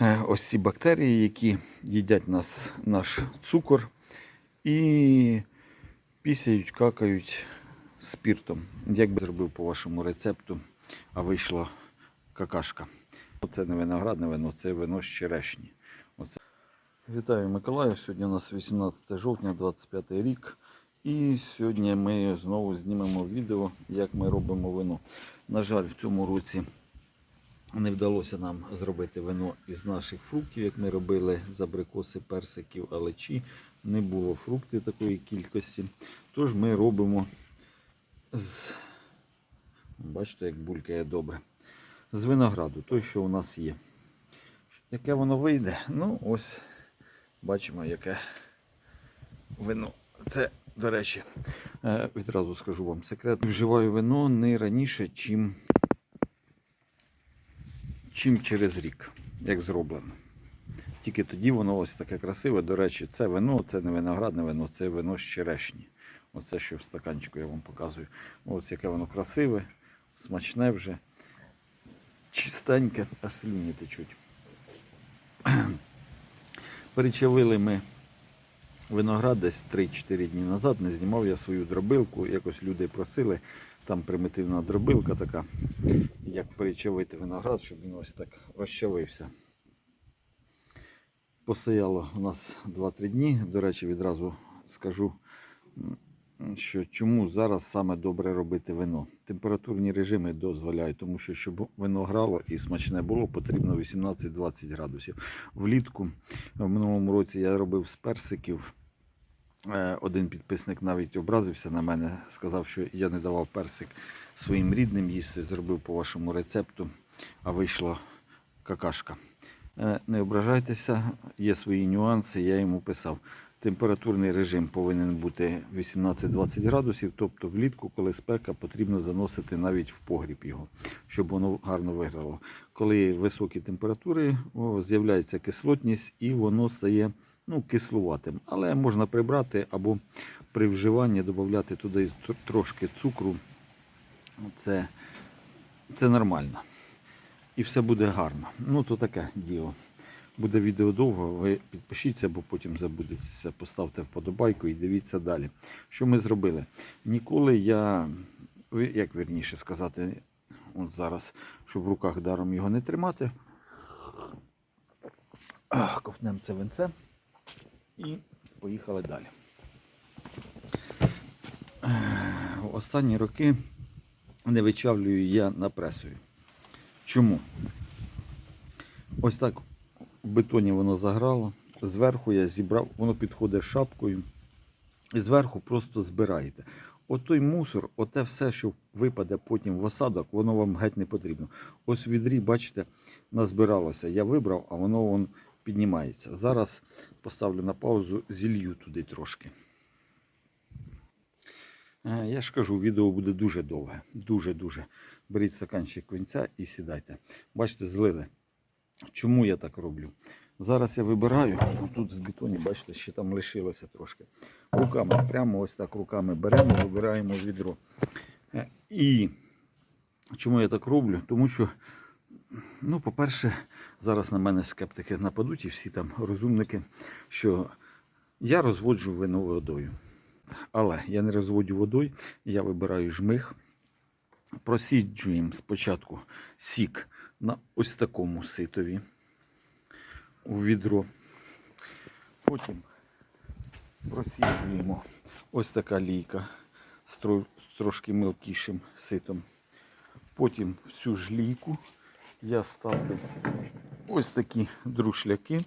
Е, ось ці бактерії, які їдять нас, наш цукор і пісяють, какають спіртом. Як би зробив по вашому рецепту, а вийшла какашка. Це не виноградне вино, це вино з черешні. Оце. Вітаю Миколаїв. Сьогодні у нас 18 жовтня, 25 рік. І сьогодні ми знову знімемо відео, як ми робимо вино. На жаль, в цьому році не вдалося нам зробити вино із наших фруктів, як ми робили з абрикоси, персиків, алечі. Не було фруктів такої кількості. Тож ми робимо з, бачите, як булькає добре. З винограду, той, що у нас є. Яке воно вийде? Ну, ось бачимо, яке вино. Це, до речі, е, відразу скажу вам секрет. Вживаю вино не раніше, чим чим через рік, як зроблено. Тільки тоді воно ось таке красиве. До речі, це вино, це не виноградне вино, це вино з черешні. Оце, що в стаканчику я вам показую. Ось яке воно красиве, смачне вже, чистеньке, аж слюні течуть. Перечавили ми виноград десь 3-4 дні назад. Не знімав я свою дробилку. Якось люди просили. Там примітивна дробилка така, як перечавити виноград, щоб він ось так розчавився. Постояло у нас 2-3 дні. До речі, відразу скажу, що чому зараз саме добре робити вино. Температурні режими дозволяють, тому що щоб вино грало і смачне було, потрібно 18-20 градусів. Влітку в минулому році я робив з персиків. Е, Один підписник навіть образився на мене, сказав, що я не давав персик своїм рідним їсти, зробив по вашому рецепту, а вийшла какашка. Е, Не ображайтеся, є свої нюанси, я йому писав. Температурний режим повинен бути 18-20 градусів, тобто влітку, коли спека, потрібно заносити навіть в погріб його, щоб воно гарно виграло. Коли високі температури, з'являється кислотність і воно стає ну, кислуватим. Але можна прибрати або при вживанні додати туди трошки цукру. Це, це нормально. І все буде гарно. Ну, то таке діло. Буде відео довго, ви підпишіться, бо потім забудеться. Поставте вподобайку і дивіться далі. Що ми зробили? Ніколи я, як вірніше сказати, от зараз, щоб в руках даром його не тримати. Ах, Ковтнемо це винце і поїхали далі. Останні роки не вичавлюю я напресою. Чому? Ось так в бетоні воно заграло. Зверху я зібрав, воно підходить шапкою. І зверху просто збираєте. Отой мусор, оте все, що випаде потім в осадок, воно вам геть не потрібно. Ось відрі, бачите, назбиралося. Я вибрав, а воно вон піднімається. Зараз поставлю на паузу, зілью туди трошки. Е, Я ж кажу, відео буде дуже довге. Дуже-дуже. Беріть стаканчик винця і сідайте. Бачите, злили. Чому я так роблю? Зараз я вибираю, тут в бетоні, бачите, ще там лишилося трошки. Руками, прямо ось так руками беремо, вибираємо відро. Е, І чому я так роблю? Тому що, ну, по-перше, зараз на мене скептики нападуть і всі там розумники, що я розводжу вино водою. Але я не розводю водою, я вибираю жмих, просіджуємо спочатку сік на ось такому ситові у відро. Потім просіджуємо ось така лійка з тро- з трошки мелкішим ситом. Потім в цю ж лійку я ставлю ось такі друшляки.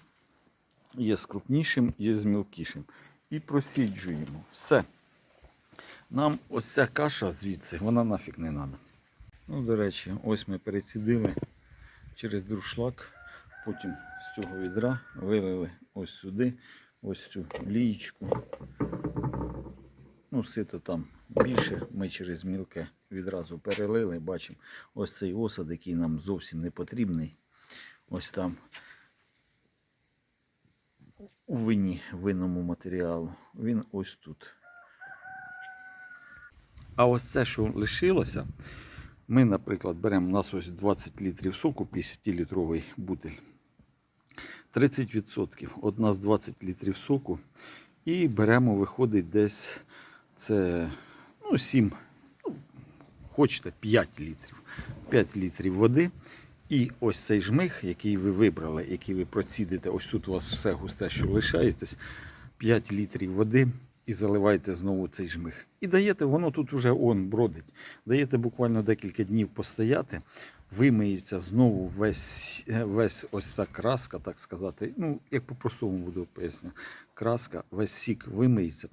Є з крупнішим, є з мілкішим. І просіджуємо. Все. Нам ось ця каша звідси, вона нафіг не треба. Ну, до речі, ось ми перецідили через друшлак, потім з цього відра вилили ось сюди, ось цю лієчку. Ну, сито там більше, ми через мілке відразу перелили, бачимо ось цей осад, який нам зовсім не потрібний. Ось там у вині, винному матеріалу. Він ось тут. А ось це, що лишилося, ми, наприклад, беремо у нас ось 20 літрів соку, 50-літровий бутиль. 30%. От у нас 20 літрів соку. І беремо, виходить десь це ну, 7, ну, хочете 5 літрів. 5 літрів води. І ось цей жмих, який ви вибрали, який ви процідите, ось тут у вас все густе, що лишаєтесь, 5 літрів води і заливаєте знову цей жмих. І даєте, воно тут вже он бродить. Даєте буквально декілька днів постояти, вимиється знову весь, е, весь ось та краска, так сказати. Ну, як по-простому буду поясню. Краска, весь сік вимиється.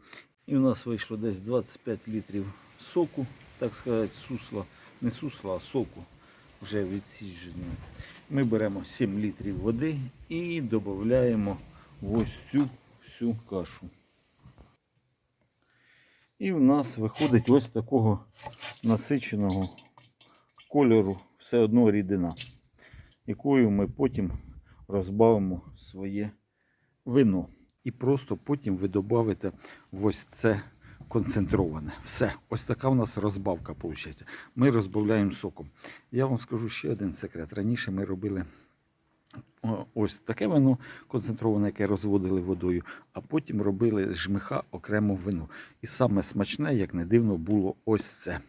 І у нас вийшло десь 25 літрів соку, так сказати, сусла. Не сусла, а соку вже відсідженого. Ми беремо 7 літрів води і додаємо ось цю всю кашу. І в нас виходить ось такого насиченого кольору все одно рідина, якою ми потім розбавимо своє вино. І просто потім ви додавите ось це концентроване. Все, ось така в нас розбавка виходить. Ми розбавляємо соком. Я вам скажу ще один секрет. Раніше ми робили ось таке вино концентроване, яке розводили водою, а потім робили з жмиха окремо вино. І саме смачне, як не дивно, було ось це.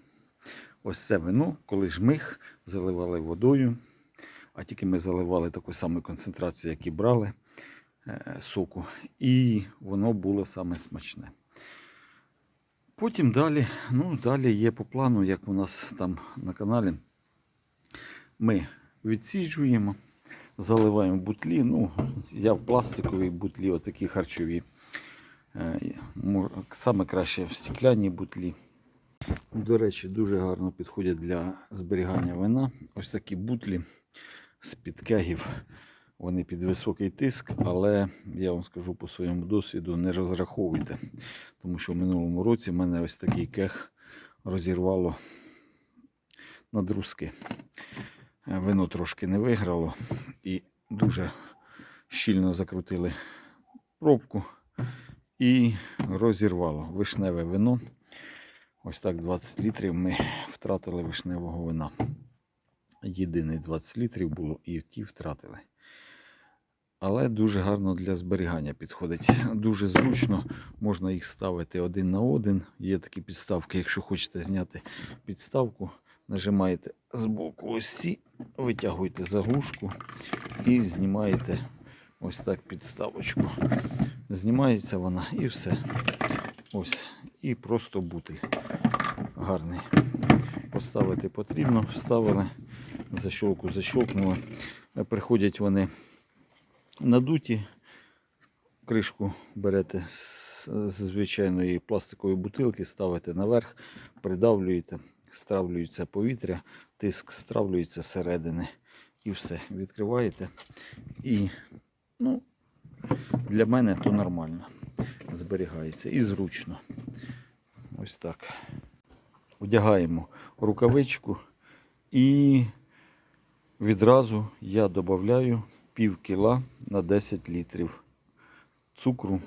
Ось це вино, коли жмих заливали водою, а тільки ми заливали таку саму концентрацію, як і брали е, соку, і воно було саме смачне. Потім далі, ну, далі є по плану, як у нас там на каналі. Ми відсіджуємо, заливаємо бутлі. Ну, я в пластиковій бутлі, отакі харчові. Е, Саме краще в стекляні бутлі. До речі, дуже гарно підходять для зберігання вина. Ось такі бутлі з-під кегів. Вони під високий тиск, але я вам скажу по своєму досвіду, не розраховуйте. Тому що в минулому році в мене ось такий кег розірвало на друзки. Вино трошки не виграло і дуже щільно закрутили пробку і розірвало вишневе вино. Ось так 20 літрів ми втратили вишневого вина. Єдиний 20 літрів було і ті втратили. Але дуже гарно для зберігання підходить. Дуже зручно, можна їх ставити один на один. Є такі підставки, якщо хочете зняти підставку, нажимаєте з боку ось ці, витягуєте заглушку і знімаєте ось так підставочку. Знімається вона і все. Ось. І просто бутиль гарний. Поставити потрібно, вставили, защолку защолкнули. Приходять вони надуті. Кришку берете з звичайної пластикової бутилки, ставите наверх, придавлюєте, стравлюється повітря, тиск стравлюється зсередини. І все. Відкриваєте. І ну, для мене то нормально. Зберігається і зручно. Ось так. Вдягаємо рукавичку і відразу я додаю пів кіла на 10 літрів цукру,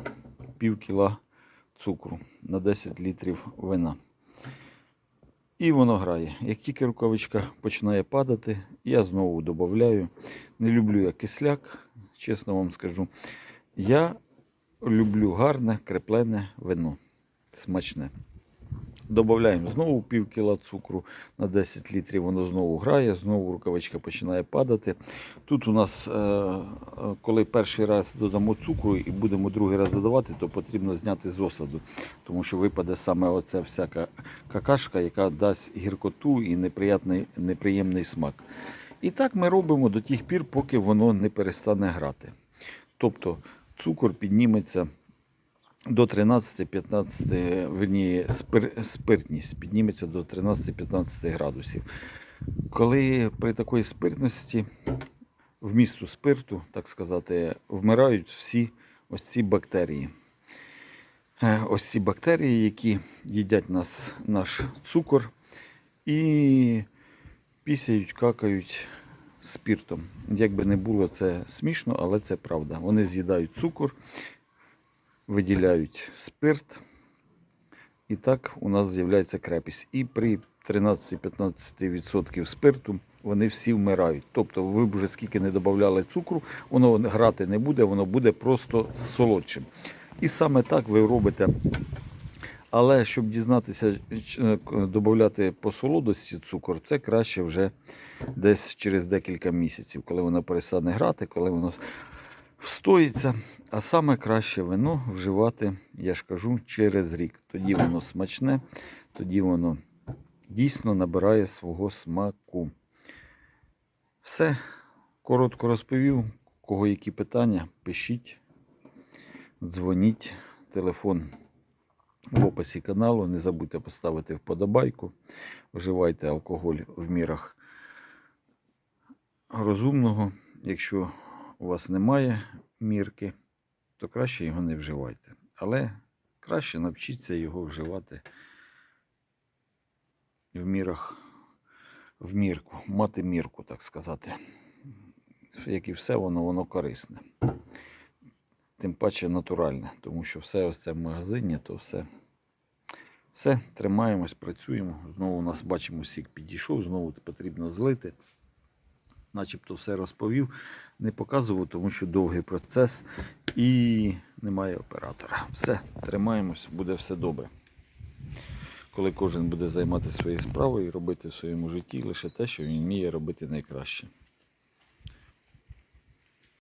пів кіла цукру на 10 літрів вина. І воно грає. Як тільки рукавичка починає падати, я знову додаю. Не люблю я кисляк, чесно вам скажу. Я люблю гарне креплене вино. Смачне. Додаємо знову пів кіла цукру на 10 літрів, воно знову грає, знову рукавичка починає падати. Тут у нас, е, е, коли перший раз додамо цукру і будемо другий раз додавати, то потрібно зняти з осаду, тому що випаде саме оця всяка какашка, яка дасть гіркоту і неприємний смак. І так ми робимо до тих пір, поки воно не перестане грати. Тобто цукор підніметься до 13-15, верні, спир, спиртність підніметься до 13-15 градусів. Коли при такій спиртності вмісту спирту, так сказати, вмирають всі ось ці бактерії. Е, Ось ці бактерії, які їдять нас, наш цукор і пісяють, какають спиртом. Як би не було це смішно, але це правда. Вони з'їдають цукор, виділяють спирт, і так у нас з'являється крепість. І при 13-15% спирту вони всі вмирають. Тобто ви б вже скільки не додавали цукру, воно грати не буде, воно буде просто солодшим. І саме так ви робите. Але щоб дізнатися, е, додати по солодості цукор, це краще вже десь через декілька місяців, коли воно перестане грати, коли воно встоїться. А саме краще вино вживати, я ж кажу, через рік. Тоді воно смачне, тоді воно дійсно набирає свого смаку. Все, коротко розповів. Кого які питання, пишіть, дзвоніть, телефон в описі каналу. Не забудьте поставити вподобайку. Вживайте алкоголь в мірах розумного. Якщо у вас немає мірки, то краще його не вживайте. Але краще навчіться його вживати в мірах, в мірку, мати мірку, так сказати. Як і все, воно, воно корисне. Тим паче натуральне, тому що все ось це в магазині, то все. Все, тримаємось, працюємо. Знову у нас бачимо, сік підійшов, знову потрібно злити. Начебто все розповів, не показував, тому що довгий процес і немає оператора. Все, тримаємось, буде все добре. Коли кожен буде займатися своєю справою і робити в своєму житті лише те, що він вміє робити найкраще.